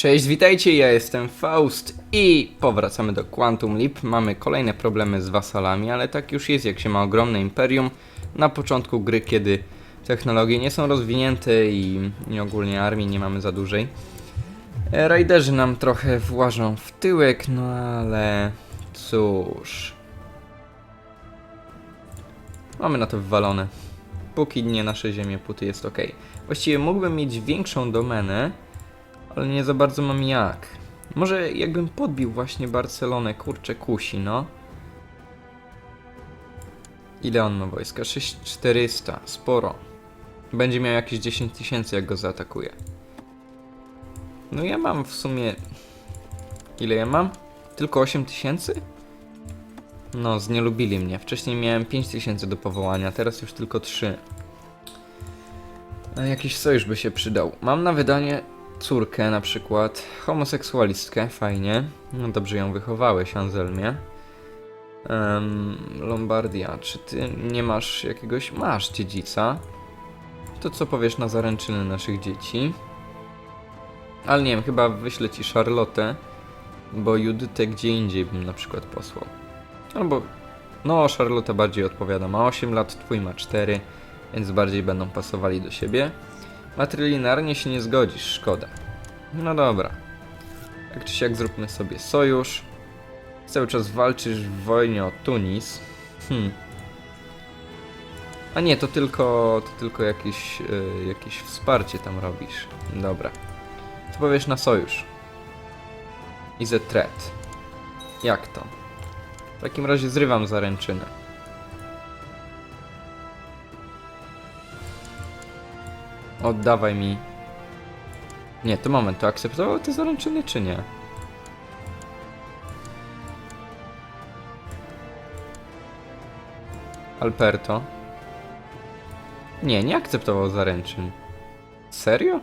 Cześć, witajcie, ja jestem Faust i powracamy do Quantum Leap. Mamy kolejne problemy z wasalami, ale tak już jest, jak się ma ogromne imperium na początku gry, kiedy technologie nie są rozwinięte i, i ogólnie armii nie mamy za dużej. E, Raiderzy nam trochę włażą w tyłek, no ale cóż. Mamy na to wywalone. Póki nie nasze ziemie, póty jest ok. Właściwie mógłbym mieć większą domenę, ale nie za bardzo mam jak. Może jakbym podbił właśnie Barcelonę, kurczę kusi, no. Ile on ma wojska? 6400, sporo. Będzie miał jakieś 10 tysięcy jak go zaatakuje. No ja mam w sumie... Ile ja mam? Tylko 8 tysięcy? No, znielubili mnie. Wcześniej miałem 5 tysięcy do powołania, teraz już tylko 3. A Jakiś sojusz by się przydał. Mam na wydanie córkę na przykład, homoseksualistkę, fajnie. No dobrze ją wychowałeś, Anselmie. Em, Lombardia, czy ty nie masz jakiegoś... Masz dziedzica. To co powiesz na zaręczyny naszych dzieci? Ale nie wiem, chyba wyślę ci Charlotte, bo Judytę gdzie indziej bym na przykład posłał. Albo... No, Charlotte bardziej odpowiada. Ma 8 lat, twój ma 4, więc bardziej będą pasowali do siebie. Matrylinarnie się nie zgodzisz, szkoda. No dobra. Tak czy siak zróbmy sobie sojusz. Cały czas walczysz w wojnie o Tunis. Hmm. A nie, to tylko, to tylko jakieś, y, jakieś wsparcie tam robisz. Dobra. To powiesz na sojusz. I ze threat. Jak to? W takim razie zrywam zaręczynę. Oddawaj mi. Nie, to moment, to akceptował te zaręczyny czy nie? Alberto? Nie, nie akceptował zaręczyn. Serio?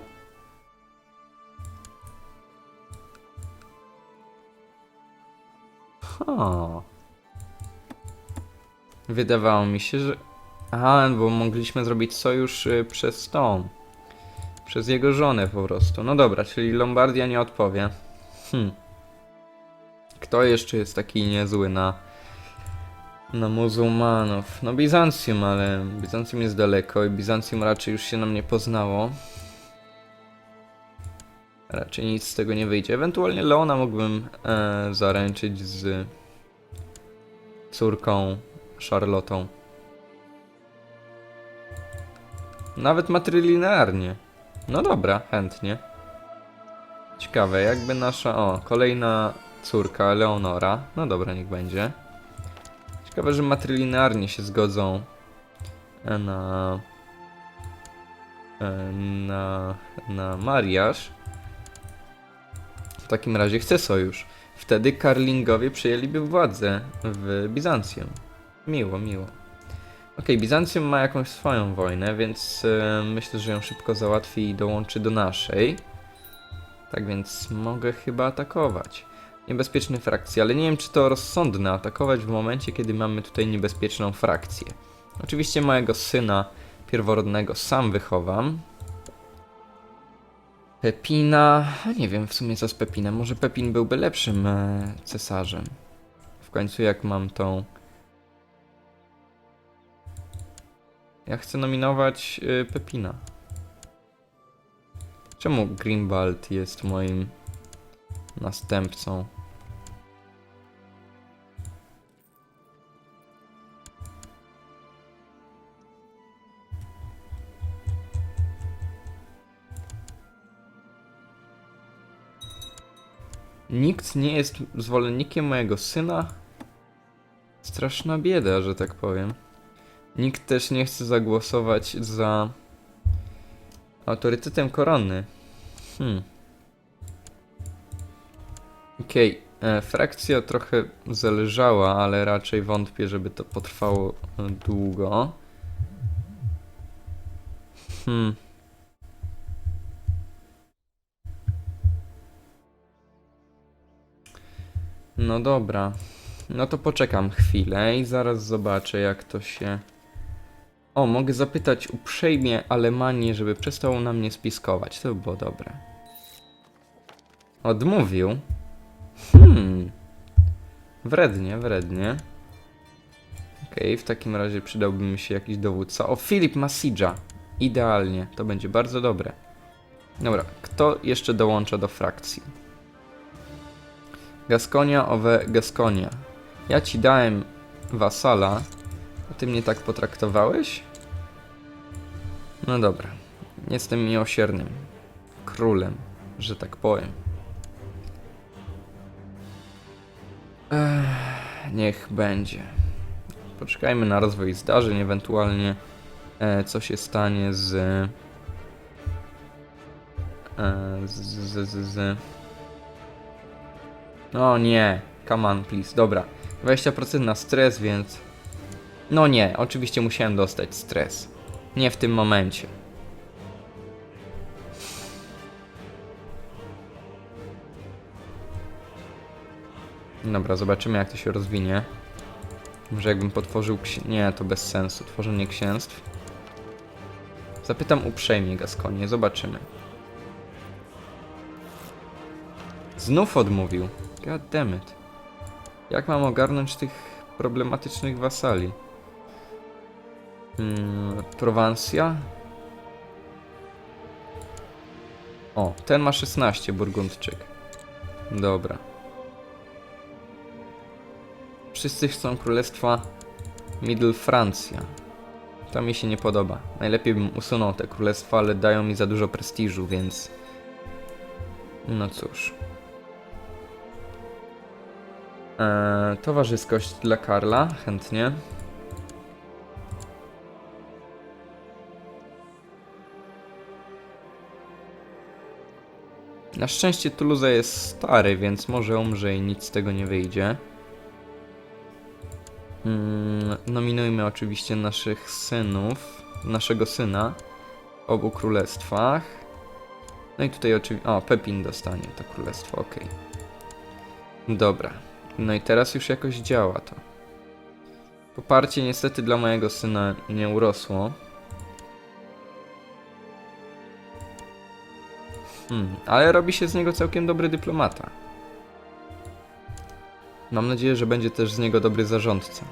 Ha. Wydawało mi się, że... Aha, bo mogliśmy zrobić sojusz y, przez tą. Przez jego żonę po prostu. No dobra, czyli Lombardia nie odpowie. Hm. Kto jeszcze jest taki niezły na. na muzułmanów? No Bizancjum, ale Bizancjum jest daleko i Bizancjum raczej już się nam nie poznało. Raczej nic z tego nie wyjdzie. Ewentualnie Leona mógłbym e, zaręczyć z córką Charlotą. Nawet matrylinarnie. No dobra, chętnie. Ciekawe, jakby nasza. O, kolejna córka, Leonora. No dobra, niech będzie. Ciekawe, że matrylinarnie się zgodzą na. na. na mariaż. W takim razie chcę sojusz. Wtedy Karlingowie przejęliby władzę w Bizancjum. Miło, miło. Okej, Bizancjum ma jakąś swoją wojnę, więc e, myślę, że ją szybko załatwi i dołączy do naszej. Tak więc mogę chyba atakować. Niebezpieczne frakcje, ale nie wiem, czy to rozsądne atakować w momencie, kiedy mamy tutaj niebezpieczną frakcję. Oczywiście mojego syna pierworodnego sam wychowam. Pepina. Nie wiem w sumie co z Pepinem. Może Pepin byłby lepszym e, cesarzem. W końcu, jak mam tą Ja chcę nominować y, Pepina. Czemu Grimbald jest moim następcą? Nikt nie jest zwolennikiem mojego syna? Straszna bieda, że tak powiem. Nikt też nie chce zagłosować za autorytetem korony. Hmm. Okej, okay. frakcja trochę zależała, ale raczej wątpię, żeby to potrwało e, długo. Hmm. No dobra. No to poczekam chwilę i zaraz zobaczę, jak to się. O, mogę zapytać uprzejmie Alemanię, żeby przestało na mnie spiskować. To by było dobre. Odmówił? Hmm. Wrednie, wrednie. Okej, w takim razie przydałby mi się jakiś dowódca. O, Filip Masidża. Idealnie, to będzie bardzo dobre. Dobra, kto jeszcze dołącza do frakcji? Gaskonia owe Gaskonia. Ja ci dałem wasala, a ty mnie tak potraktowałeś? No dobra, jestem miłosiernym królem, że tak powiem. Ech, niech będzie. Poczekajmy na rozwój zdarzeń, ewentualnie e, co się stanie z, e, z, z, z, z... O nie, come on please, dobra. 20% na stres, więc... No nie, oczywiście musiałem dostać stres. Nie w tym momencie. Dobra, zobaczymy jak to się rozwinie. Może jakbym potworzył. Nie, to bez sensu. Tworzenie księstw. Zapytam uprzejmie Gaskonię, zobaczymy. Znów odmówił. God damn it. Jak mam ogarnąć tych problematycznych wasali? Hmm, Prowansja? O, ten ma 16, Burgundczyk. Dobra. Wszyscy chcą królestwa Middle Francja. To mi się nie podoba. Najlepiej bym usunął te królestwa, ale dają mi za dużo prestiżu, więc... No cóż. Eee, towarzyskość dla Karla, chętnie. Na szczęście Toulouse jest stary, więc może umrze i nic z tego nie wyjdzie. Mm, nominujmy oczywiście naszych synów, naszego syna w obu królestwach. No i tutaj oczywiście, o, Pepin dostanie to królestwo, ok. Dobra, no i teraz już jakoś działa to. Poparcie niestety dla mojego syna nie urosło. Hmm, ale robi się z niego całkiem dobry dyplomata. Mam nadzieję, że będzie też z niego dobry zarządca.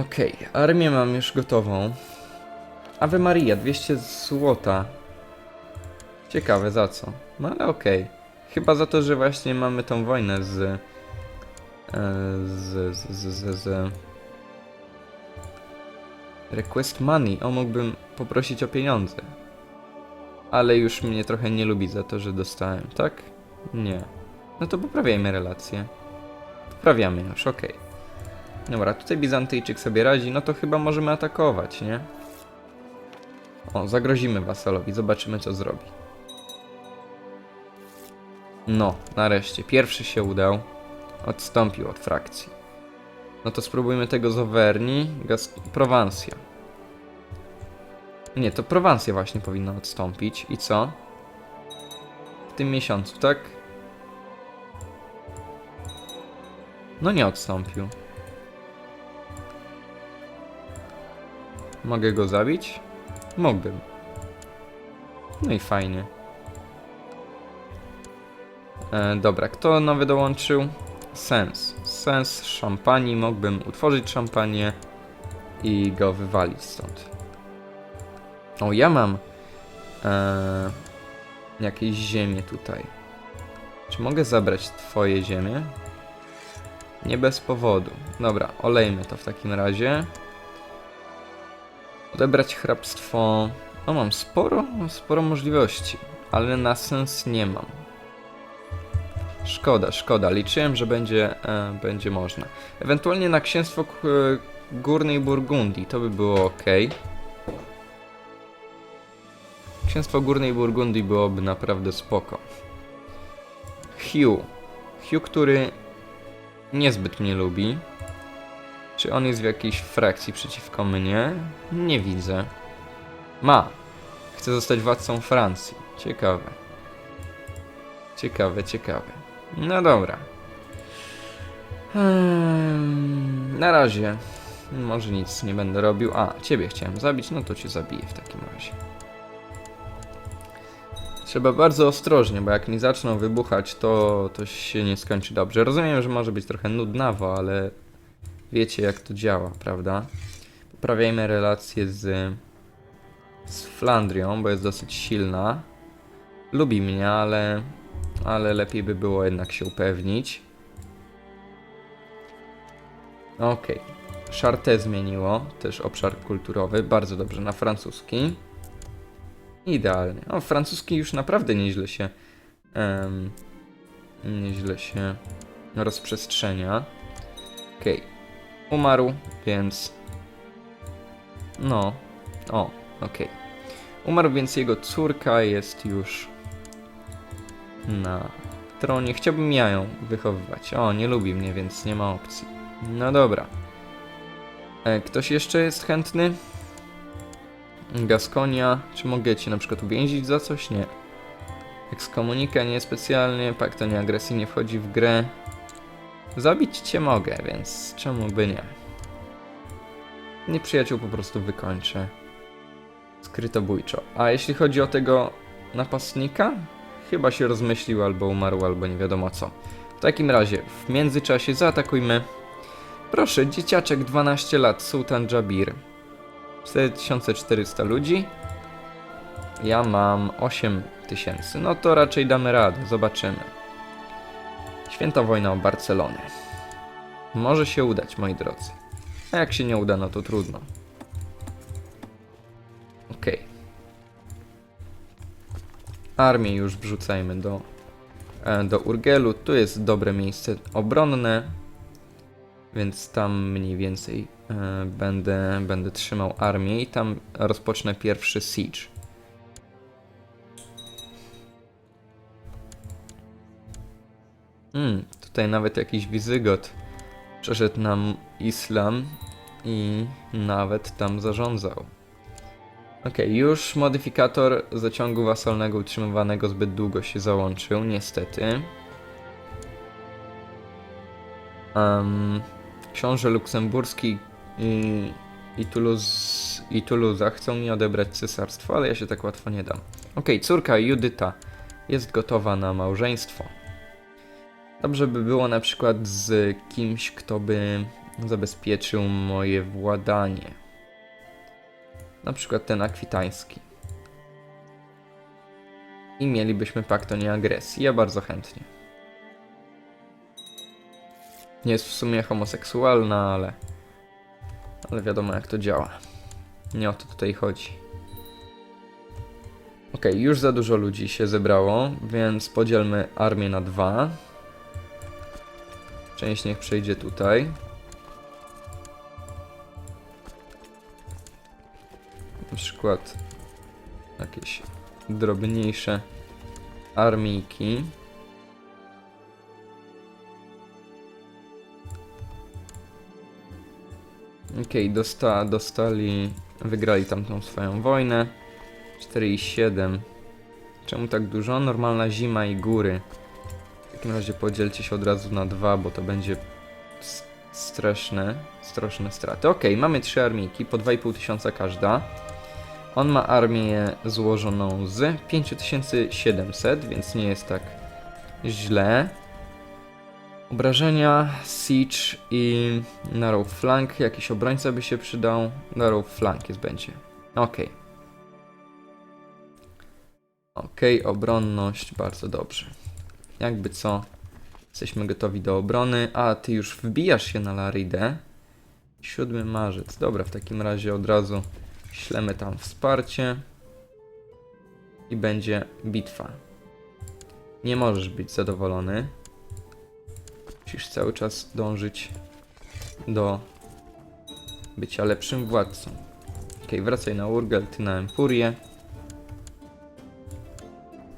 Okej, armię mam już gotową. Ave Maria, 200 złota. Ciekawe za co. No ale okej. Chyba za to, że właśnie mamy tą wojnę e, Z... z... z... z... z... Request money. O, mógłbym poprosić o pieniądze. Ale już mnie trochę nie lubi za to, że dostałem, tak? Nie. No to poprawiajmy relacje. Poprawiamy już, okej. Dobra, tutaj Bizantyjczyk sobie radzi, no to chyba możemy atakować, nie? O, zagrozimy wasalowi, zobaczymy co zrobi. No, nareszcie, pierwszy się udał. Odstąpił od frakcji. No to spróbujmy tego z Gas... Prowansja. Nie, to Prowansja właśnie powinna odstąpić. I co? W tym miesiącu, tak? No nie odstąpił. Mogę go zabić? Mógłbym. No i fajnie. E, dobra, kto nowy dołączył? Sens. Sens szampanii. Mógłbym utworzyć szampanię i go wywalić stąd. O, ja mam e, jakieś ziemię tutaj. Czy mogę zabrać twoje ziemię? Nie bez powodu. Dobra, olejmy to w takim razie. Odebrać hrabstwo. No mam sporo, sporo możliwości, ale na sens nie mam. Szkoda, szkoda. Liczyłem, że będzie, e, będzie można. Ewentualnie na księstwo Górnej Burgundii, to by było ok. Księstwo Górnej Burgundii byłoby naprawdę spoko. Hugh. Hugh, który niezbyt mnie lubi. Czy on jest w jakiejś frakcji przeciwko mnie? Nie widzę. Ma. Chce zostać władcą Francji. Ciekawe. Ciekawe, ciekawe. No dobra. Hmm, na razie. Może nic nie będę robił. A, ciebie chciałem zabić, no to cię zabiję w takim razie. Trzeba bardzo ostrożnie, bo jak mi zaczną wybuchać, to, to się nie skończy dobrze. Rozumiem, że może być trochę nudnawo, ale wiecie jak to działa, prawda? Poprawiajmy relacje z, z Flandrią, bo jest dosyć silna. Lubi mnie, ale, ale lepiej by było jednak się upewnić. Okej. Charté zmieniło, też obszar kulturowy, bardzo dobrze na francuski. Idealnie. O, francuski już naprawdę nieźle się em, nieźle się rozprzestrzenia. Okej. Umarł, więc no, o, okej. Umarł, więc jego córka jest już na tronie. Chciałbym ja ją wychowywać. O, nie lubi mnie, więc nie ma opcji. No dobra. E, ktoś jeszcze jest chętny? Gaskonia. Czy mogę cię na przykład uwięzić za coś? Nie. Ekskomunika niespecjalnie. Pakt o nieagresji nie wchodzi w grę. Zabić cię mogę, więc czemu by nie? Nieprzyjaciół po prostu wykończę. Skrytobójczo. A jeśli chodzi o tego napastnika? Chyba się rozmyślił albo umarł, albo nie wiadomo co. W takim razie, w międzyczasie zaatakujmy. Proszę, dzieciaczek 12 lat, Sultan Jabir. 4400 ludzi. Ja mam 8000. No to raczej damy radę, zobaczymy. Święta wojna o Barcelonę. Może się udać, moi drodzy. A jak się nie uda, no to trudno. Okej. Armię już wrzucajmy do, e, do Urgelu. Tu jest dobre miejsce obronne, więc tam mniej więcej e, będę, będę trzymał armię i tam rozpocznę pierwszy siege. Hmm, tutaj nawet jakiś wizygot przeszedł nam islam i nawet tam zarządzał. Okej, już modyfikator zaciągu wasalnego utrzymywanego zbyt długo się załączył, niestety. Em, książę luksemburski i, i, Toulouse, chcą mi odebrać cesarstwo, ale ja się tak łatwo nie dam. Okej, córka Judyta jest gotowa na małżeństwo. Dobrze by było na przykład z kimś, kto by zabezpieczył moje władanie. Na przykład ten akwitański. I mielibyśmy pakt o nieagresji. Ja bardzo chętnie. Nie jest w sumie homoseksualna, ale. Ale wiadomo jak to działa. Nie o to tutaj chodzi. Okej, już za dużo ludzi się zebrało, więc podzielmy armię na dwa. Część niech przejdzie tutaj. Na przykład jakieś drobniejsze armijki. Okej, dosta, dostali, wygrali tamtą swoją wojnę. 4 i 7. Czemu tak dużo? Normalna zima i góry. W takim razie podzielcie się od razu na dwa, bo to będzie straszne, straszne straty. Okej, mamy trzy armijki, po 2,5 tysiąca każda. On ma armię złożoną z 5700, więc nie jest tak źle. Obrażenia, siege i narrow flank. Jakiś obrońca by się przydał. Narrow flank jest będzie. Okej. Okej, obronność, bardzo dobrze. Jakby co, jesteśmy gotowi do obrony. A, ty już wbijasz się na Laridę. 7 marzec. Dobra, w takim razie od razu ślemy tam wsparcie. I będzie bitwa. Nie możesz być zadowolony. Musisz cały czas dążyć do bycia lepszym władcą. Okej, wracaj na Urgel, ty na Empurię.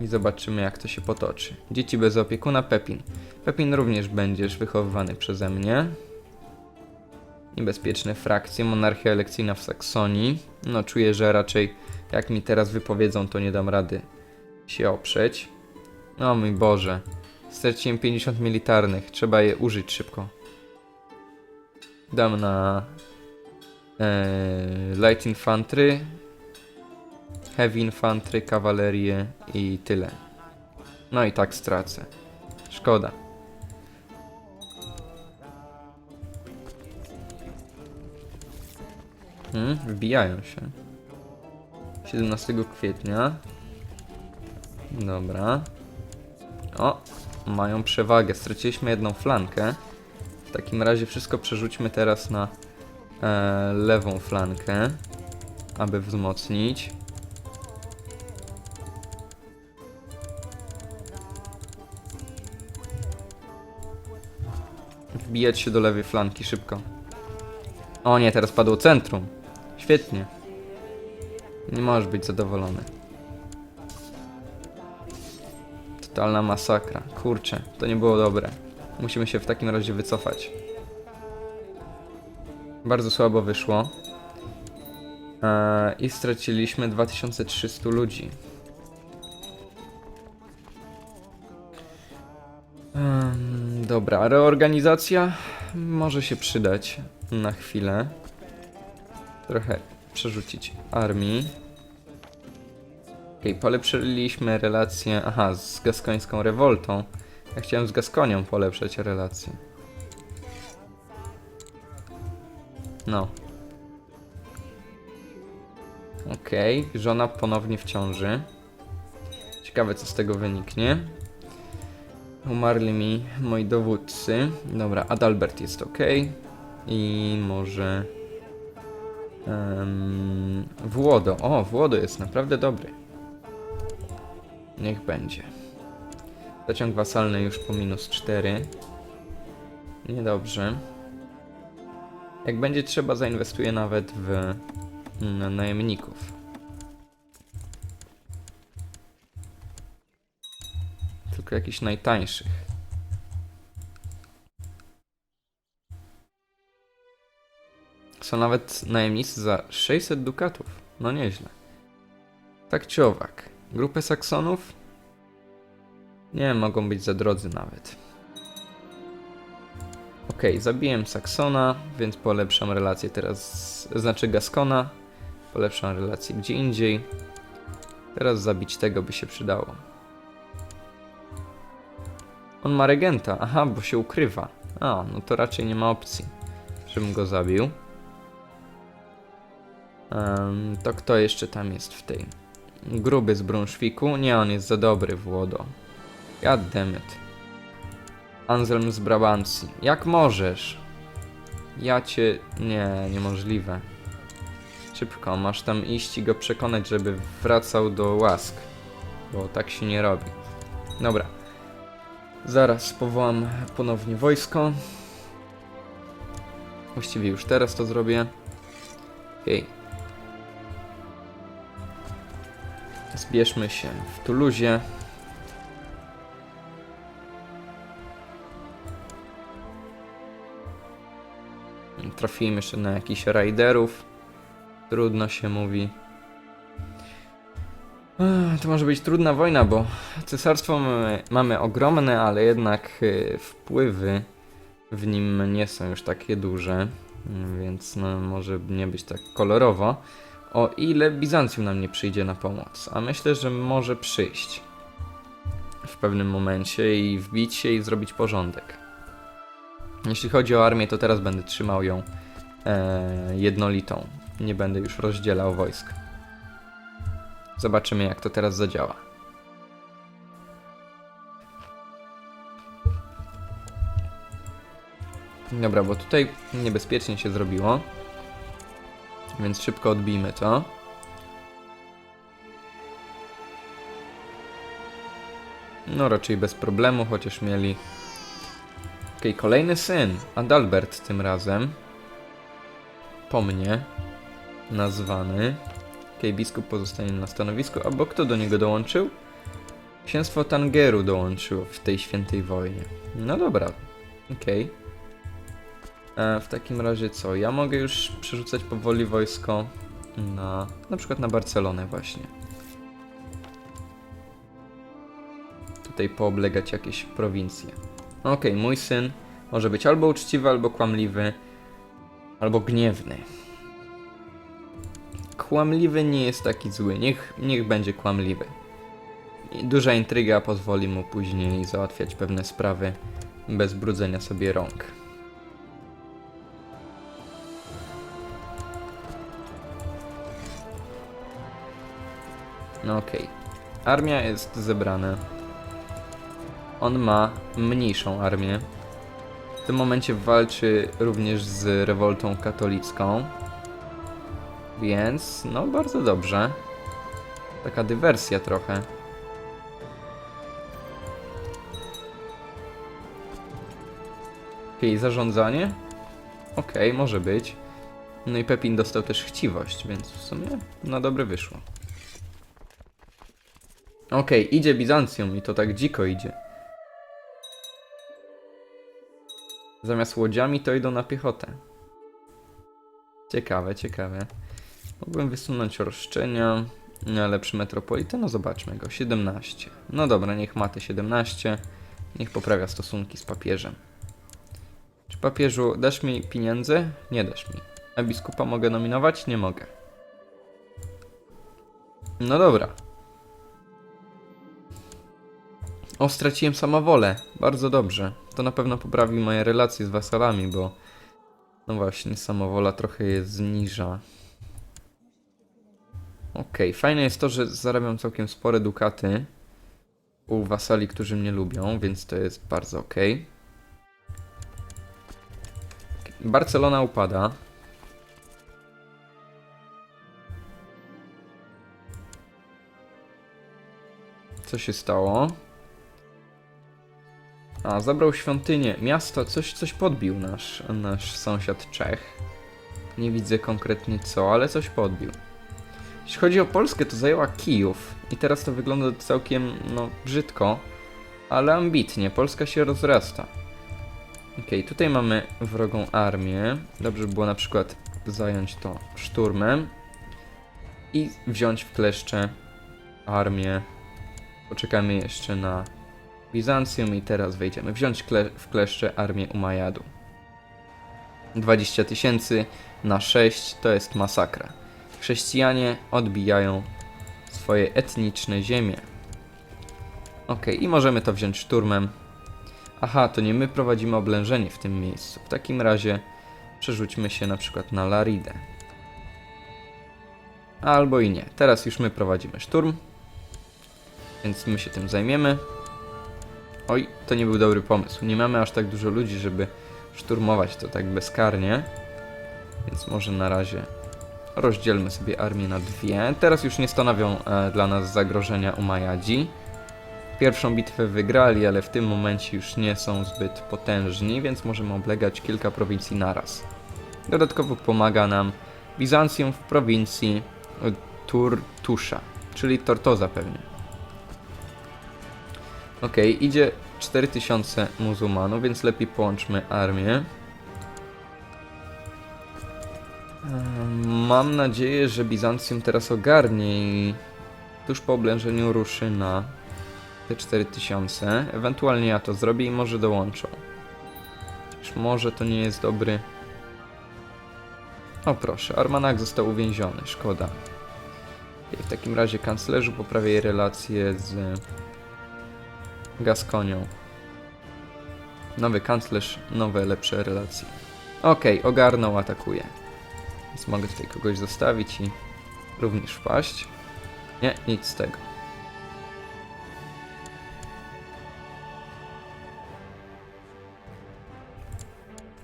I zobaczymy jak to się potoczy. Dzieci bez opiekuna Pepin. Pepin również będziesz wychowywany przeze mnie. Niebezpieczne frakcje, monarchia elekcyjna w Saksonii. No czuję, że raczej jak mi teraz wypowiedzą, to nie dam rady się oprzeć. O mój Boże. Straciłem 50 militarnych, trzeba je użyć szybko. Dam na e, Light Infantry. heavy infantry, kawalerię i tyle. No i tak stracę. Szkoda. Hmm, wbijają się. 17 kwietnia. Dobra. O, mają przewagę. Straciliśmy jedną flankę. W takim razie wszystko przerzućmy teraz na e, lewą flankę, aby wzmocnić. Wbijać się do lewej flanki szybko. O nie, teraz padło centrum. Świetnie. Nie możesz być zadowolony. Totalna masakra. Kurczę, to nie było dobre. Musimy się w takim razie wycofać. Bardzo słabo wyszło. Eee, I straciliśmy 2300 ludzi. Em, dobra, reorganizacja może się przydać na chwilę. Trochę przerzucić armii. Okej, polepszyliśmy relacje. Aha, z gaskońską rewoltą. Ja chciałem z Gaskonią polepszać relacje. No. Okej, żona ponownie w ciąży. Ciekawe, co z tego wyniknie. Umarli mi moi dowódcy. Dobra, Adalbert jest ok. I może. Um, Włodo. O, Włodo jest naprawdę dobry. Niech będzie. Zaciąg wasalny już po minus 4. Niedobrze. Jak będzie trzeba, zainwestuję nawet w mm, najemników. Tylko jakichś najtańszych. Są nawet najemnicy za 600 dukatów. No nieźle. Tak czy owak. Grupę Saksonów? Nie, mogą być za drodzy nawet. Okej, zabiłem Saksona, więc polepszam relację teraz, znaczy Gaskona. Polepszam relację gdzie indziej. Teraz zabić tego by się przydało. On ma regenta, aha, bo się ukrywa. A, no to raczej nie ma opcji, żebym go zabił. Em, to kto jeszcze tam jest w tej? Gruby z Brunszwiku? Nie, on jest za dobry, Włodo. Goddammit. Anselm z Brabancji. Jak możesz? Ja cię... Nie, niemożliwe. Szybko, masz tam iść i go przekonać, żeby wracał do łask. Bo tak się nie robi. Dobra. Zaraz powołam ponownie wojsko. Właściwie już teraz to zrobię. Okej. Zbierzmy się w Tuluzie. Trafiłem jeszcze na jakichś raiderów. Trudno się mówi. To może być trudna wojna, bo cesarstwo mamy, mamy ogromne, ale jednak y, wpływy w nim nie są już takie duże, więc no, może nie być tak kolorowo. O ile Bizancjum nam nie przyjdzie na pomoc, a myślę, że może przyjść w pewnym momencie i wbić się i zrobić porządek. Jeśli chodzi o armię, to teraz będę trzymał ją e, jednolitą. Nie będę już rozdzielał wojsk. Zobaczymy, jak to teraz zadziała. Dobra, bo tutaj niebezpiecznie się zrobiło. Więc szybko odbijmy to. No raczej bez problemu, chociaż mieli... Okej, kolejny syn, Adalbert tym razem. Po mnie. Nazwany. Okej, biskup pozostanie na stanowisku, albo kto do niego dołączył? Księstwo Tangeru dołączyło w tej świętej wojnie. No dobra, okej. E, w takim razie co? Ja mogę już przerzucać powoli wojsko na na przykład na Barcelonę właśnie. Tutaj pooblegać jakieś prowincje. Okej, mój syn może być albo uczciwy, albo kłamliwy, albo gniewny. kłamliwy nie jest taki zły. Niech, niech będzie kłamliwy. I duża intryga pozwoli mu później załatwiać pewne sprawy bez brudzenia sobie rąk. No okej. Armia jest zebrana. On ma mniejszą armię. W tym momencie walczy również z rewoltą katolicką. Więc, no bardzo dobrze. Taka dywersja trochę. Okej, zarządzanie? Okej, może być. No i Pepin dostał też chciwość, więc w sumie na dobre wyszło. Okej, idzie Bizancjum i to tak dziko idzie. Zamiast łodziami to idą na piechotę. Ciekawe, ciekawe. Mógłbym wysunąć. No, lepszy metropolita? No zobaczmy go. 17. No dobra, niech ma te 17. Niech poprawia stosunki z papieżem. Czy papieżu dasz mi pieniądze? Nie dasz mi. A biskupa mogę nominować? Nie mogę. No dobra. O, straciłem samowolę. Bardzo dobrze. To na pewno poprawi moje relacje z wasalami, bo... No właśnie, samowola trochę je zniża. Okej, fajne jest to, że zarabiam całkiem spore dukaty u wasali, którzy mnie lubią, więc to jest bardzo okej. Barcelona upada. Co się stało? A, zabrał świątynię. Miasto, coś, coś podbił nasz, nasz sąsiad Czech. Nie widzę konkretnie co, ale coś podbił. Jeśli chodzi o Polskę, to zajęła Kijów. I teraz to wygląda całkiem, no, brzydko, ale ambitnie. Polska się rozrasta. Okej, tutaj mamy wrogą armię. Dobrze by było na przykład zająć to szturmem i wziąć w kleszcze armię. Poczekamy jeszcze na Bizancjum i teraz wejdziemy. Wziąć kle w kleszcze armię Umajadu. 20 tysięcy na 6 to jest masakra. Chrześcijanie odbijają swoje etniczne ziemie. Ok, i możemy to wziąć szturmem. Aha, to nie my prowadzimy oblężenie w tym miejscu. W takim razie przerzućmy się na przykład na Laridę. Albo i nie. Teraz już my prowadzimy szturm. Więc my się tym zajmiemy. Oj, to nie był dobry pomysł. Nie mamy aż tak dużo ludzi, żeby szturmować to tak bezkarnie. Więc może na razie rozdzielmy sobie armię na dwie. Teraz już nie stanowią e, dla nas zagrożenia Umajadzi. Pierwszą bitwę wygrali, ale w tym momencie już nie są zbyt potężni, więc możemy oblegać kilka prowincji naraz. Dodatkowo pomaga nam Bizancjum w prowincji e, Turtusza, czyli Tortoza pewnie. Okej, idzie 4000 muzułmanów, więc lepiej połączmy armię. Mam nadzieję, że Bizancjum teraz ogarnie i tuż po oblężeniu ruszy na te 4000. Ewentualnie ja to zrobię i może dołączą. Chociaż może to nie jest dobry. O proszę, Armanak został uwięziony, szkoda. W takim razie kanclerzu poprawię relacje z Gaskonią. Nowy kanclerz, nowe, lepsze relacje. Okej, ogarnął, atakuje. Więc mogę tutaj kogoś zostawić i również wpaść. Nie, nic z tego.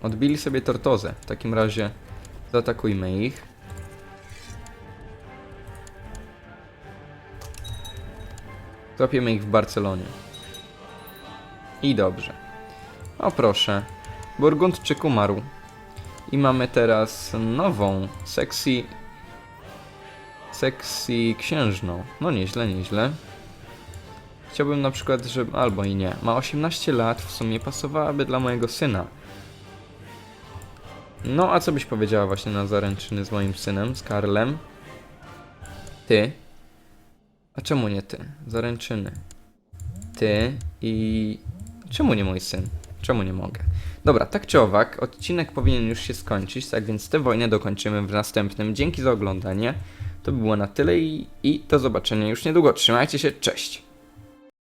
Odbili sobie Tortozę. W takim razie zaatakujmy ich. Złapiemy ich w Barcelonie. I dobrze. O proszę. Burgundczyk umarł. I mamy teraz nową, sexy... Sexy księżną. No nieźle, nieźle. Chciałbym na przykład, żeby... Albo i nie. Ma 18 lat, w sumie pasowałaby dla mojego syna. No, a co byś powiedziała właśnie na zaręczyny z moim synem, z Karlem? Ty? A czemu nie ty? Zaręczyny. Ty i... Czemu nie mój syn? Czemu nie mogę? Dobra, tak czy owak, odcinek powinien już się skończyć, tak więc tę wojnę dokończymy w następnym. Dzięki za oglądanie. To by było na tyle i, i do zobaczenia już niedługo. Trzymajcie się, cześć!